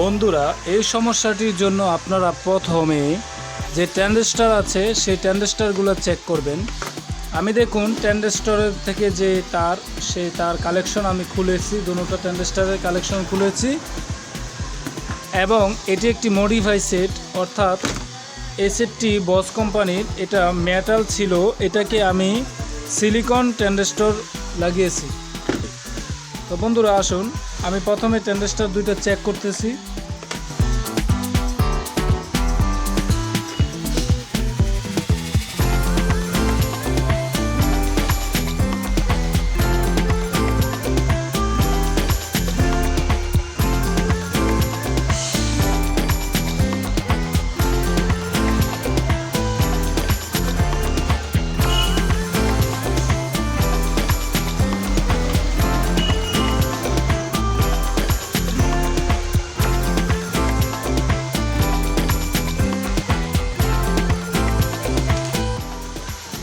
বন্ধুরা, এই সমস্যাটির জন্য আপনারা প্রথমে যে ট্যান্ডেস্টার আছে, সেই ট্যান্ডেস্টারগুলো চেক করবেন। আমি দেখুন, ট্যান্ডেস্টারের থেকে যে তার সেই তার কালেকশন আমি খুলেছি, দুটো ট্যান্ডেস্টারের কালেকশন খুলেছি। এবং এটি একটি মডিফাই সেট অর্থাৎ এই সেটটি বস কোম্পানির এটা মেটাল ছিল, এটাকে আমি সিলিকন ট্যান্ডেস্টর লাগিয়েছি। তো বন্ধুরা, আসুন। আমি প্রথমে ট্যান্ডেস্টার দুইটা চেক করতেছি।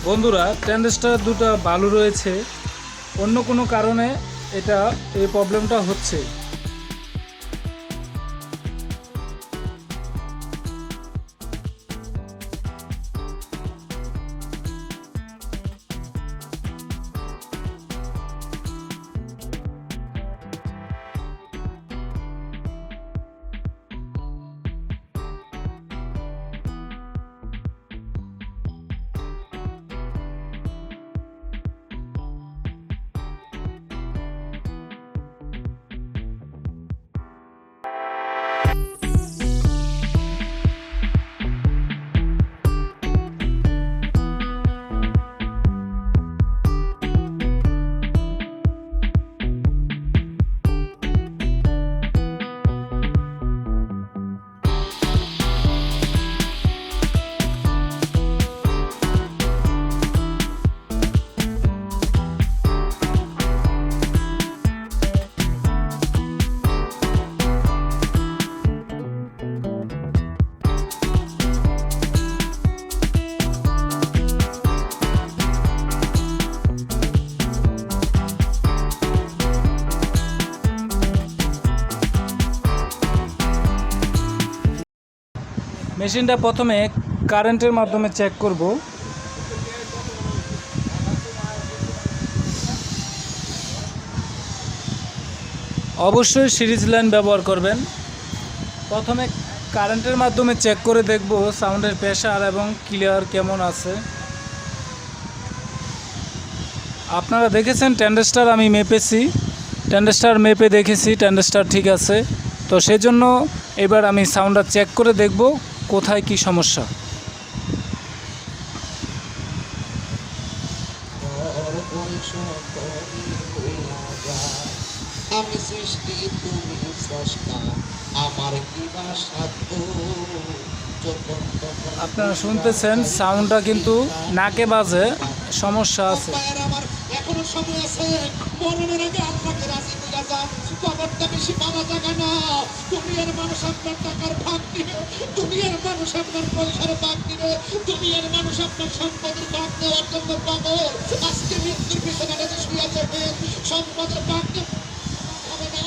বন্ধুরা ট্যান্ডেস্টার দুটা বালু রয়েছে। অন্য কোনো কারণে এটা এই প্রবলেমটা হচ্ছে। মেশিনটা প্রথমে কারেন্টের মাধ্যমে চেক করব। অবশ্যই সিরিজ লাইন ব্যবহার করবেন। প্রথমে কারেন্টের মাধ্যমে চেক করে দেখব সাউন্ডের প্রেশার এবং ক্লিয়ার কেমন আছে। আপনারা দেখেছেন ট্যান্ডেস্টার আমি মেপেছি। ট্যান্ডেস্টার মেপে দেখেছি, ট্যান্ডেস্টার ঠিক আছে। তো সেজন্য এবার আমি সাউন্ডটা চেক করে দেখব কোথায় কি সমস্যা? আমি সৃষ্টি তুমি স্রষ্টা আমার কি বা সাধ্য? আপনারা শুনতেছেন সাউন্ডটা কিন্তু নাকে বাজে সমস্যা আছে। সময় আছে। মরণের আগে আপনাকে রাজি কইরা যান কবরটা বেশি পাওয়া জায়গা না। দুনিয়ার মানুষ আপনার টাকার ভাগ দিবে দুনিয়ার মানুষ আপনার পয়সার ভাগ দিবে দুনিয়ার মানুষ আপনার সম্পদের ভাগ দেওয়ার জন্য পাগল। আজকে মৃত্যুর পিছনে যদি শুয়ে থাকেন সম্পদের ভাগ হবে না।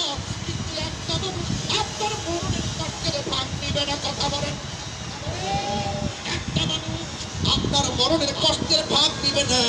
কিন্তু একটা মানুষ আপনার মরণের ভাগ দিবে না। মরণের কষ্টের ভাগ দিবে না।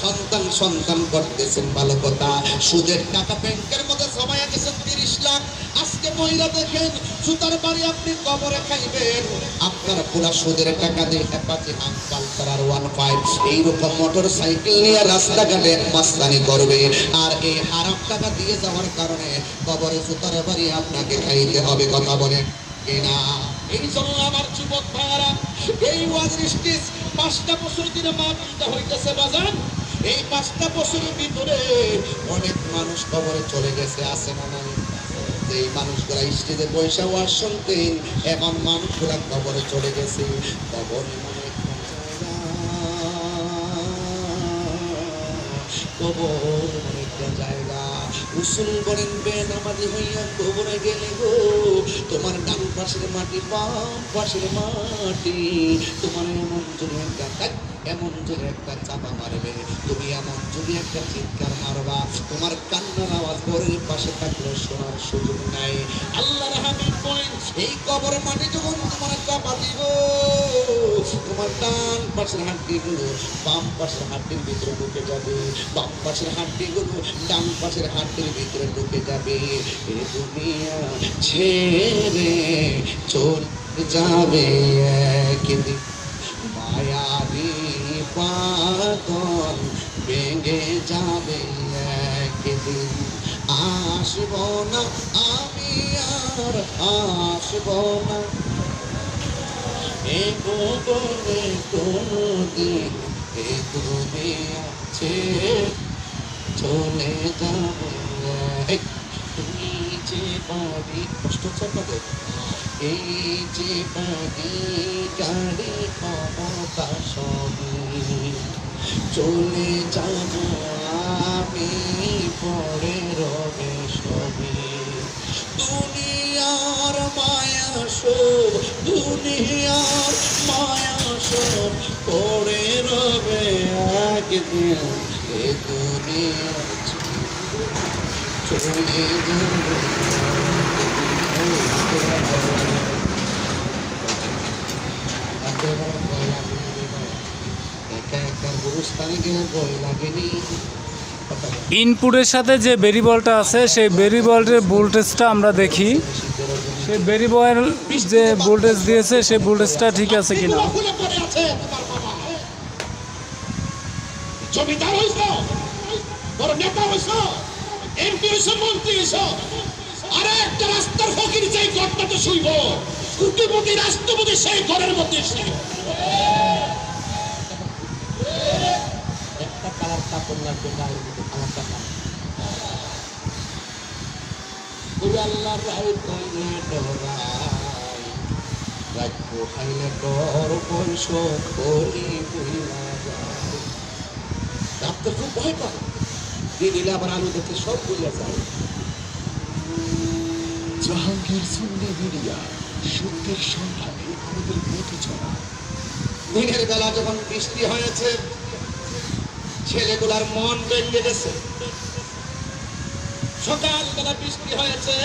সন্তান সন্তান করতেছেন ভালো কথা। সুদের টাকা ব্যাংকের মধ্যে জমায়া গেছেন তিরিশ লাখ। আজকে মহিলা দেখেন, সুতার বাড়ি আপনি কবরে খাইবেন। আপনার পুরা সুদের টাকা দিয়ে অ্যাপাচি হাম পালসার আর ওয়ান ফাইভ এইরকম মোটর সাইকেল নিয়ে রাস্তাঘাটে মাস্তানি করবে। আর এই হারাম টাকা দিয়ে যাওয়ার কারণে কবরে সুতার বাড়ি আপনাকে খাইতে হবে, কথা বলেন কিনা? এই জন্য আমার যুবক ভাইয়ারা, এই ওয়াজের স্টেজ পাঁচটা বছর দিনে মাহফিলটা হইতেছে বাজার এই পাঁচটা বছরের ভিতরে অনেক মানুষ কবরে চলে গেছে, আছে না নাই? এই মানুষগুলা স্টেজে পয়সা ওয়াজ শুনতেন এখন মানুষগুলা কবরে চলে গেছে। কবর কবর এমন একটা জায়গা। উসুল করেন বেনামাজি হইয়া কবরে গেলে গো। তোমার ডান পাশের মাটি, বাম পাশের মাটি। তোমার এমন জন্য একটা এমন জোরে একটা চাপা মারবে তুমি এমন জোরে একটা চিৎকার মারবা, তোমার কান্নার আওয়াজ ঘরের পাশে থাকলে শোনার সুযোগ নাই। আল্লাহ এই কবর মাটি যখন তোমার চাপা দিব, তোমার ডান পাশের হাড্ডিগুলো বাম পাশের হাড্ডির ভিতরে ঢুকে যাবে, বাম পাশের হাড্ডিগুলো ডান পাশের হাড্ডির ভিতরে ঢুকে যাবে। এ দুনিয়া ছেড়ে চলে যাবে একদিন। মায়ারি পাগল ভেঙে যাবে একদিন। আসব না আমি আর আসব না। এ কোনদিন দুনিয়া ছেড়ে চলে যাবে এই তুমি যে বাড়ি কষ্ট আপনাদের? এই যে বাড়ি গাড়ি, ক্ষমতা সবই চলে যাব আমি, পরে রবে সবে। দুনিয়ার মায়া সব দুনিয়ার মায়া সব পরে রবে একদিন এ দুনিয়া চলে একা ইনপুটের সাথে যে বেরিবলটা আছে, সেই বেরিবলের ভোল্টেজটা আমরা দেখি। সেই বেরিবল যে ভোল্টেজ দিয়েছে, সেই ভোল্টেজটা ঠিক আছে কিনা? রাষ্ট্রপতি সেই ঘরের মধ্যে ওই আল্লাহর রায় কইলে ডরাই রাখব খাইলে ডর যায় ডাক্তার খুব ভয় পায় দিয়ে দিলে আবার আলু দেখে সব বইলা যায় জাহাঙ্গীর সুন্নি মিডিয়া সত্যের সন্ধানে আমাদের পথে চলা দিনের বেলা যখন বৃষ্টি হয়েছে ছেলেগুলার মন ভেঙে গেছে সকালবেলা বৃষ্টি হয়েছে।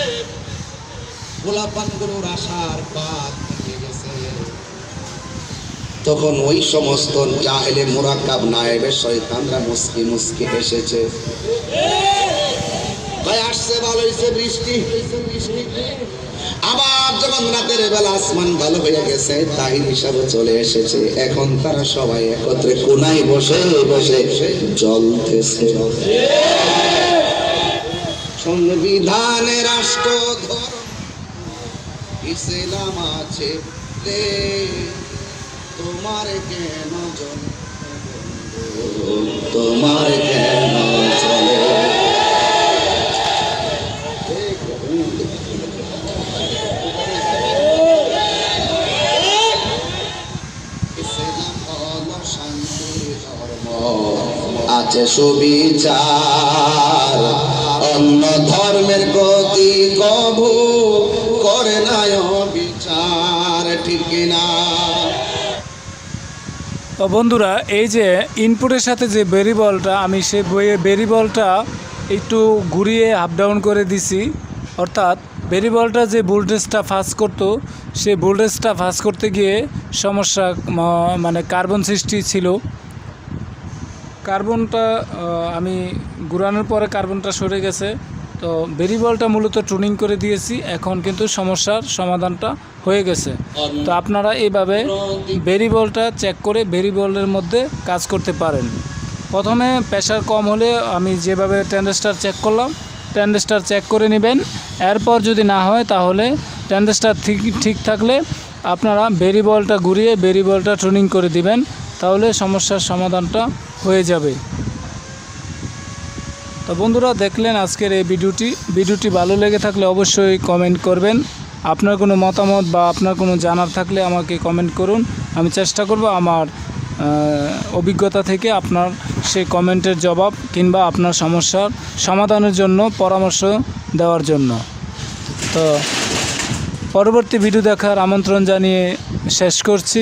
ভেঙে গেছে। তখন ওই সমস্ত জাহেলে মোরাক্কাব নায়েবের শয়তানরা মুসকি মুসকি এসেছে আসছে, ভালো হয়েছে বৃষ্টি। বৃষ্টি আবার যখন রাতের বেলা আসমান ভালো হয়ে গেছে তাই হিসাবে চলে এসেছে। এখন তারা সবাই একত্রে কোনায় বসে বসে জ্বলতেছে সংবিধানে রাষ্ট্র ধর্ম ইসলাম আছে তোমার কেন তোমার কেন চলে? আছে সুবিচার। অন্য ধর্মের গতি কভু করে নাই বিচার ঠিক না তো বন্ধুরা, এই যে ইনপুটের সাথে যে বেরিবলটা আমি সে বেরিবলটা একটু ঘুরিয়ে আপ ডাউন করে দিছি। অর্থাৎ বেরিবলটা যে ভোল্টেজটা ফাঁস করতো সেই ভোল্টেজটা ফাঁস করতে গিয়ে সমস্যা মানে কার্বন সৃষ্টি ছিল। কার্বনটা আমি ঘুরানোর পরে কার্বনটা সরে গেছে। তো বেরিবলটা মূলত টুনিং করে দিয়েছি, এখন কিন্তু সমস্যার সমাধানটা হয়ে গেছে। তো আপনারা এইভাবে বেরিবলটা চেক করে বেরিবলের মধ্যে কাজ করতে পারেন। প্রথমে প্রেশার কম হলে আমি যেভাবে ট্যান্ডেস্টার চেক করলাম, ট্যান্ডেস্টার চেক করে নেবেন। এরপর যদি না হয়, তাহলে ট্যান্ডেস্টার ঠিক ঠিক থাকলে আপনারা বেরিবলটা ঘুরিয়ে বেরিবলটা ট্রেনিং করে দিবেন। তাহলে সমস্যার সমাধানটা হয়ে যাবে। তো বন্ধুরা, দেখলেন আজকের এই ভিডিওটি। ভিডিওটি ভালো লেগে থাকলে অবশ্যই কমেন্ট করবেন। আপনার কোনো মতামত বা আপনার কোনো জানার থাকলে আমাকে কমেন্ট করুন। আমি চেষ্টা করব আমার অভিজ্ঞতা থেকে আপনার সেই কমেন্টের জবাব কিংবা আপনার সমস্যার সমাধানের জন্য পরামর্শ দেওয়ার জন্য। তো পরবর্তী ভিডিও দেখার আমন্ত্রণ জানিয়ে শেষ করছি।